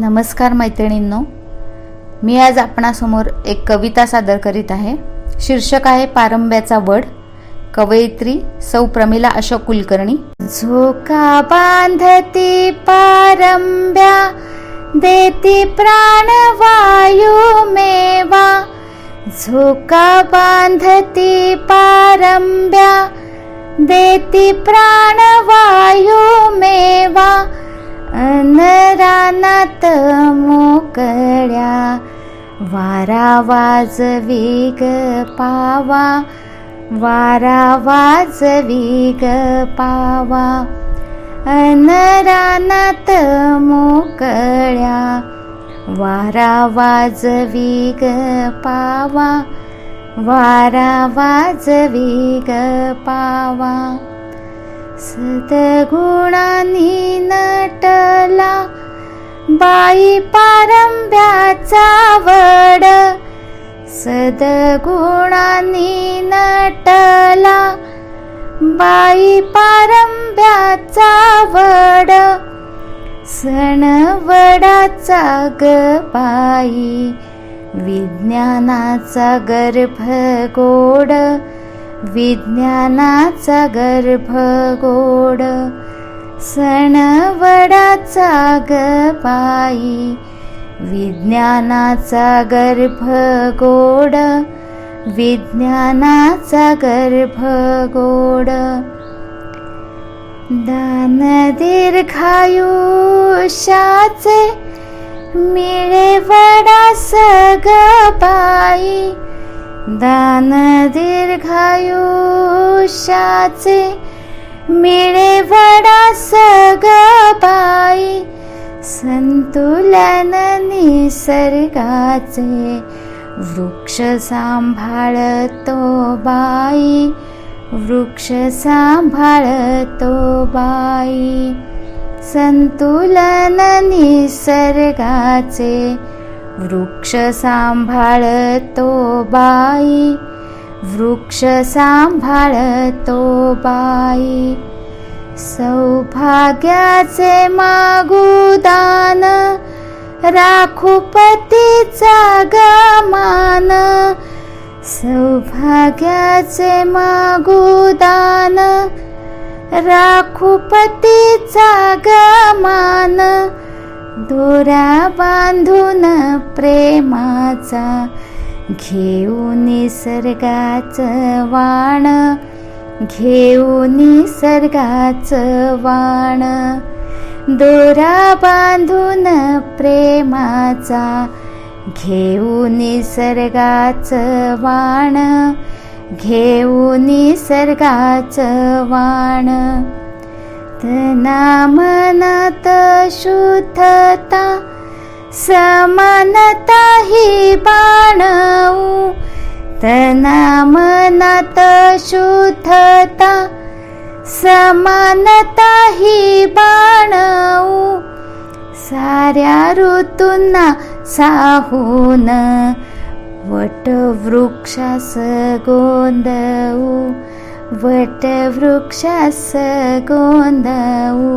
नमस्कार मैत्रिणींनो. मी आज आपणासमोर एक कविता सादर करीत आहे. शीर्षक आहे पारंब्याचा वड कवयित्री सौ प्रमिला अशोक कुलकर्णी. झोका बांधती पारंब्या देती प्राणवायू मेवा. झोका बांधती पारंब्या देती प्राणवायू मेवा. रानात मोकळ्या वारा वाजवी वेग पावा वारा वाजवी वेग पावा. अनरानात मोकळ्या वारा वाजवी वेग पावा वारा वाजवी वेग पावा. सद्गुणांनी नटला बाई पारंब्याचा वड. सद्गुणांनी नटला बाई पारंब्याचा वड. सणवडाचा ग बाई विज्ञानाचा गर्भ गोड. विज्ञानाचा गर्भ गोड सणवडाचा ग विज्ञानाचा गर्भ गोड विज्ञानाचा गर्भ गोड. दान दीर्घायुष्याचे मिळे वडा ग दान दीर्घायुष्याचे मिळे वडा सग पायी संतुलन निसर्गाचे वृक्ष सांभाळतो बाई वृक्ष सांभाळतो बाई संतुलन निसर्गाचे वृक्ष सांभाळतो बाई वृक्ष सांभाळतो बाई. सौभाग्याचे मागुदान राखुपतीचा गमान. सौभाग्याचे मागुदान राखुपतीचा गमान दोरा बांधून प्रेमाचा घेऊ निसर्गाच वाण घेऊ निसर्गाच वाण. दोरा बांधून प्रेमाचा घेऊ निसर्गाच वाण घेऊ निसर्गाच वाण. तना मनात शुद्धता समानता ही बाणवू. तना मनात शुद्धता समानता ही बाणवू. साऱ्या ऋतूंना साहून वटवृक्षास गोंदवू. वटवृक्षास गोंदवू